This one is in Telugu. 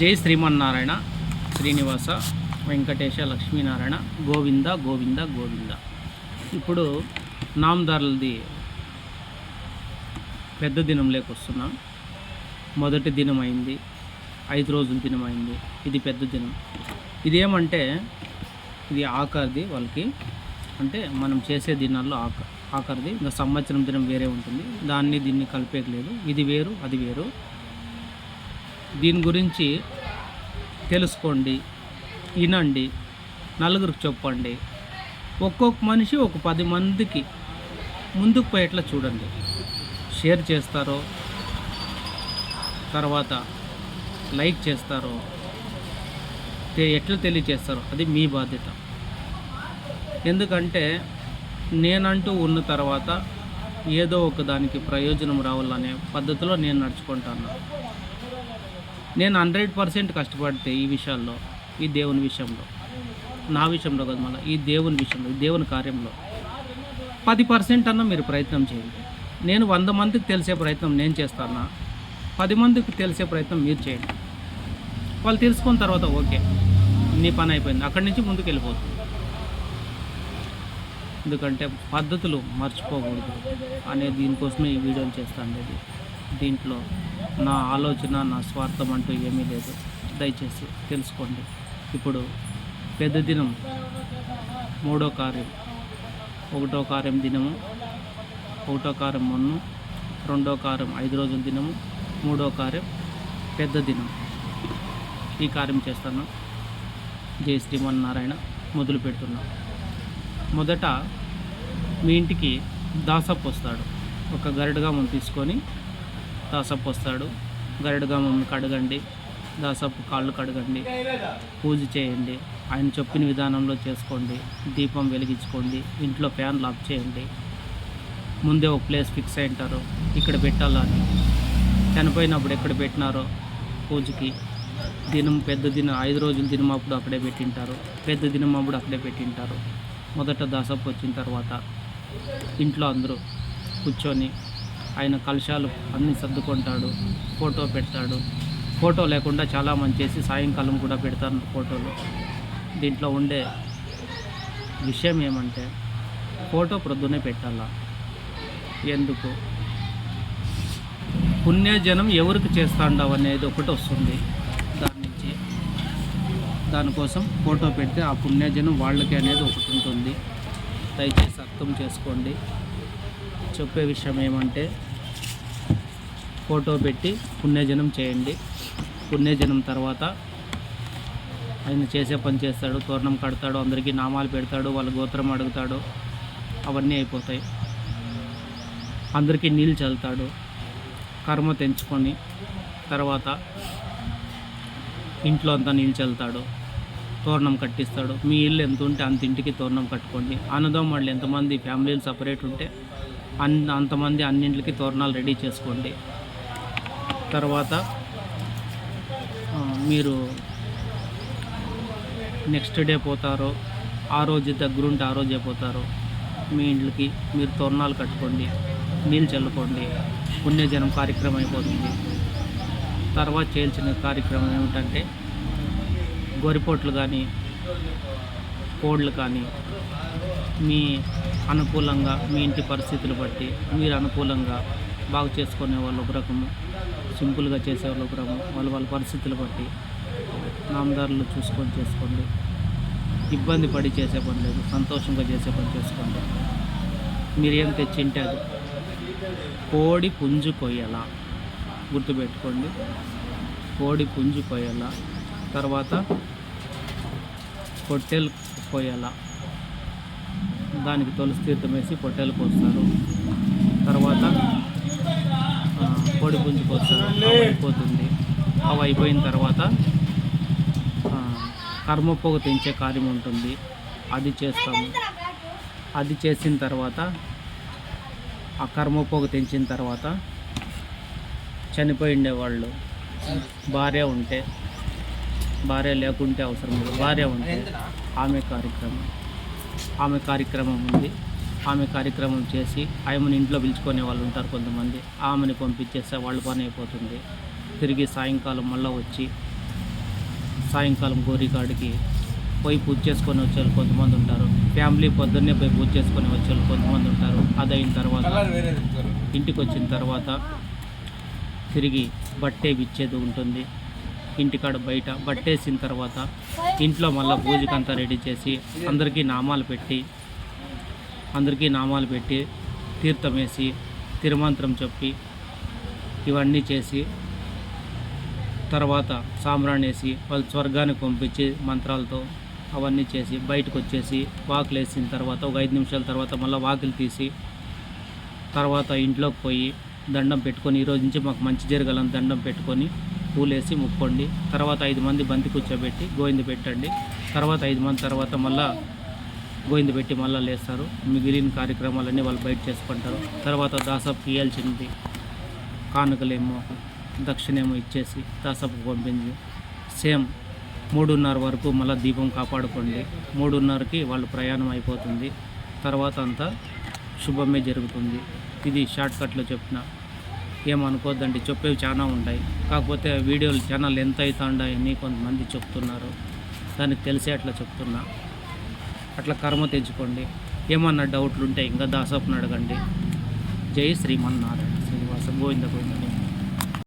జై శ్రీమన్నారాయణ శ్రీనివాస వెంకటేశ లక్ష్మీనారాయణ గోవింద గోవింద గోవింద. ఇప్పుడు నామదారులది పెద్ద దినం లేకొస్తున్నాం మొదటి దినం అయింది ఐదు రోజుల దినం అయింది ఇది పెద్ద దినం. ఇదేమంటే ఇది ఆఖరిది వాళ్ళకి. అంటే మనం చేసే దినాల్లో ఆఖ ఆఖరిది. ఇంకా సంవత్సరం దినం వేరే ఉంటుంది. దాన్ని దీన్ని కలిపేయలేదు ఇది వేరు అది వేరు. దీని గురించి తెలుసుకోండి వినండి నలుగురికి చెప్పండి. ఒక్కొక్క మనిషి ఒక పది మందికి ముందుకు పోయేట్లా చూడండి. షేర్ చేస్తారో తర్వాత లైక్ చేస్తారో ఎట్లా తెలియచేస్తారో అది మీ బాధ్యత. ఎందుకంటే నేనంటూ ఉన్న తర్వాత ఏదో ఒక దానికి ప్రయోజనం రావాలనే పద్ధతిలో నేను నడుచుకుంటాను. నేను హండ్రెడ్ పర్సెంట్ కష్టపడితే ఈ విషయాల్లో ఈ దేవుని విషయంలో నా విషయంలో కాదు మళ్ళీ ఈ దేవుని విషయంలో ఈ దేవుని కార్యంలో. పది పర్సెంట్ అన్న మీరు ప్రయత్నం చేయండి. నేను వంద మందికి తెలిసే ప్రయత్నం నేను చేస్తానా? పది మందికి తెలిసే ప్రయత్నం మీరు చేయండి. వాళ్ళు తెలుసుకున్న తర్వాత ఓకే నీ పని అయిపోయింది. అక్కడి నుంచి ముందుకు వెళ్ళిపోతుంది. ఎందుకంటే పద్ధతులు మర్చిపోకూడదు అనే దీనికోసమే ఈ వీడియోలు చేస్తాను అనేది. దీంట్లో నా ఆలోచన నా స్వార్థం అంటూ ఏమీ లేదు. దయచేసి తెలుసుకోండి. ఇప్పుడు పెద్ద దినం మూడో కార్యం ఒకటో కార్యం దినము ఒకటో కార్యం మొన్ను రెండో కార్యం ఐదు రోజుల దినము మూడో కార్యం పెద్ద దినం. ఈ కార్యం చేస్తాను. జై శ్రీమన్నారాయణ మొదలు పెడుతున్నా. మొదట మీ ఇంటికి దాసప్ వస్తాడు ఒక గరిడగా మనం తీసుకొని దాసప్పు వస్తాడు. గరుడుగా మమ్మల్ని కడగండి. దాసప్పు కాళ్ళు కడగండి. పూజ చేయండి. ఆయన చెప్పిన విధానంలో చేసుకోండి. దీపం వెలిగించుకోండి. ఇంట్లో ఫ్యాన్ ఆఫ్ చేయండి. ముందే ఒక ప్లేస్ ఫిక్స్ అయి ఉంటారు. ఇక్కడ పెట్టాలని. చనిపోయినప్పుడు ఎక్కడ పెట్టినారో పూజకి. దినం పెద్ద దినం ఐదు రోజుల దినం అప్పుడు అక్కడే పెట్టింటారు. పెద్ద దినం అప్పుడు అక్కడే పెట్టింటారు. మొదట దాసపు వచ్చిన తర్వాత ఇంట్లో అందరూ కూర్చొని ఆయన కలశాలు అన్నీ సర్దుకుంటాడు ఫోటో పెడతాడు. ఫోటో లేకుండా చాలా మంది చేసి సాయంకాలం కూడా పెడతారు ఫోటోలు. దీంట్లో ఉండే విషయం ఏమంటే ఫోటో ప్రొద్దునే పెట్టాలా? ఎందుకు? పుణ్యజనం ఎవరికి చేస్తాండవు అనేది ఒకటి వస్తుంది. దాని నుంచి దానికోసం ఫోటో పెడితే ఆ పుణ్యజనం వాళ్ళకి అనేది ఒకటి ఉంటుంది. దయచేసి అర్థం చేసుకోండి. చెప్పే విషయం ఏమంటే ఫోటో పెట్టి పుణ్యజనం చేయండి. పుణ్యజనం తర్వాత ఆయన చేసే పని చేస్తాడు తోరణం కడతాడు అందరికీ నామాలు పెడతాడు వాళ్ళ గోత్రం అడుగుతాడు. అవన్నీ అయిపోతాయి. అందరికీ నీళ్ళు చల్లుతాడు. కర్మ తెంచుకొని తర్వాత ఇంట్లో అంతా నీళ్ళు చల్లుతాడు. తోరణం కట్టిస్తాడు. మీ ఇల్లు ఎంత ఉంటే అంత ఇంటికి తోరణం కట్టుకోండి. అన్నదమ్ముళ్ళు వాళ్ళు ఎంతమంది ఫ్యామిలీలు సపరేట్ ఉంటే అన్ అంతమంది అన్నింటికి తోరణాలు రెడీ చేసుకోండి. తర్వాత మీరు నెక్స్ట్ డే పోతారు ఆ రోజు దగ్గరుంటే ఆ రోజే పోతారు మీ ఇంట్లకి మీరు తోరణాలు కట్టుకోండి నీళ్ళు చల్లుకోండి పుణ్యజనం కార్యక్రమం అయిపోతుంది. తర్వాత చేయాల్సిన కార్యక్రమం ఏమిటంటే గొరిపోట్లు కానీ కోళ్ళు కానీ మీ అనుకూలంగా మీ ఇంటి పరిస్థితులు బట్టి మీరు అనుకూలంగా బాగు చేసుకునే వాళ్ళు ఒక రకము సింపుల్గా చేసే వాళ్ళు ఒక రకము వాళ్ళ వాళ్ళ పరిస్థితులు బట్టి నామదారులు చూసుకొని చేసుకోండి. ఇబ్బంది పడి చేసే పని లేదు సంతోషంగా చేసే పని చేసుకోండి. మీరు ఏం తెచ్చింటే అది కోడి పుంజు కొయ్యాల గుర్తుపెట్టుకోండి. కోడి పుంజు కొయ్యాల తర్వాత పొట్టేలు పోయేలా. దానికి తులసి తీర్థం వేసి పొట్టేలు కోస్తారు తర్వాత పొడి కోడి పుంజు పోస్తారు. అవి అయిపోతుంది. అవి అయిపోయిన తర్వాత ఆ, తెంచే కార్యం ఉంటుంది. అది చేస్తాము. అది చేసిన తర్వాత ఆ కర్మపోగ తెంచిన తర్వాత చనిపోయి ఉండేవాళ్ళు. భార్య ఉంటే భార్య లేకుంటే అవసరం లేదు. భార్య ఉంటే ఆమె కార్యక్రమం. ఆమె కార్యక్రమం ఉంది. ఆమె కార్యక్రమం చేసి ఆమెను ఇంట్లో పిలుచుకునే వాళ్ళు ఉంటారు కొంతమంది. ఆమెని పంపించేస్తే వాళ్ళ పని అయిపోతుంది. తిరిగి సాయంకాలం మళ్ళీ వచ్చి సాయంకాలం గోరికాడికి పోయి పూజ చేసుకొని వచ్చే వాళ్ళు కొంతమంది ఉంటారు. ఫ్యామిలీ పొద్దున్నే పోయి పూజ చేసుకొని వచ్చే వాళ్ళు కొంతమంది ఉంటారు. అది అయిన తర్వాత ఇంటికి వచ్చిన తర్వాత తిరిగి బట్టే విచ్చేది ఉంటుంది. ఇంటికాడ బయట బట్టేసిన తర్వాత ఇంట్లో మళ్ళీ పూజకంతా రెడీ చేసి అందరికీ నామాలు పెట్టి అందరికీ నామాలు పెట్టి తీర్థం వేసి తిరుమంత్రం చెప్పి ఇవన్నీ చేసి తర్వాత సాంబ్రాణి వేసి వాళ్ళు స్వర్గానికి పంపించి మంత్రాలతో అవన్నీ చేసి బయటకు వచ్చేసి వాకులు వేసిన తర్వాత ఒక ఐదు నిమిషాల తర్వాత మళ్ళీ వాకిలు తీసి తర్వాత ఇంట్లోకి పోయి దండం పెట్టుకొని ఈ రోజు నుంచి మాకు మంచి జరగాలని దండం పెట్టుకొని పూలేసి ముక్కోండి. తర్వాత ఐదు మంది బంతి కూర్చోబెట్టి గోయింది పెట్టండి. తర్వాత ఐదు మంది తర్వాత మళ్ళీ గోయింది పెట్టి మళ్ళీ లేస్తారు. మిగిలిన కార్యక్రమాలన్నీ వాళ్ళు బయట చేసుకుంటారు. తర్వాత దాసప్కి ఇవ్వాల్సింది కానుకలేమో దక్షిణేమో ఇచ్చేసి దాసప్కి పంపించి సేమ్ మూడున్నర వరకు మళ్ళీ దీపం కాపాడుకోండి. మూడున్నరకి వాళ్ళు ప్రయాణం అయిపోతుంది. తర్వాత అంతా శుభమే జరుగుతుంది. ఇది షార్ట్ కట్లో చెప్పిన ఏమనుకోద్దండి చెప్పేవి చాలా ఉంటాయి. కాకపోతే వీడియోలు ఛానల్ ఎంత అవుతాయని కొంతమంది చెప్తున్నారు. దానికి తెలిసే అట్లా చెప్తున్నా. అట్లా కర్మ తెచ్చుకోండి. ఏమన్నా డౌట్లు ఉంటే ఇంకా దాసప్ని అడగండి. జై శ్రీమన్నారాయణ శ్రీనివాస గోవింద గోవింద.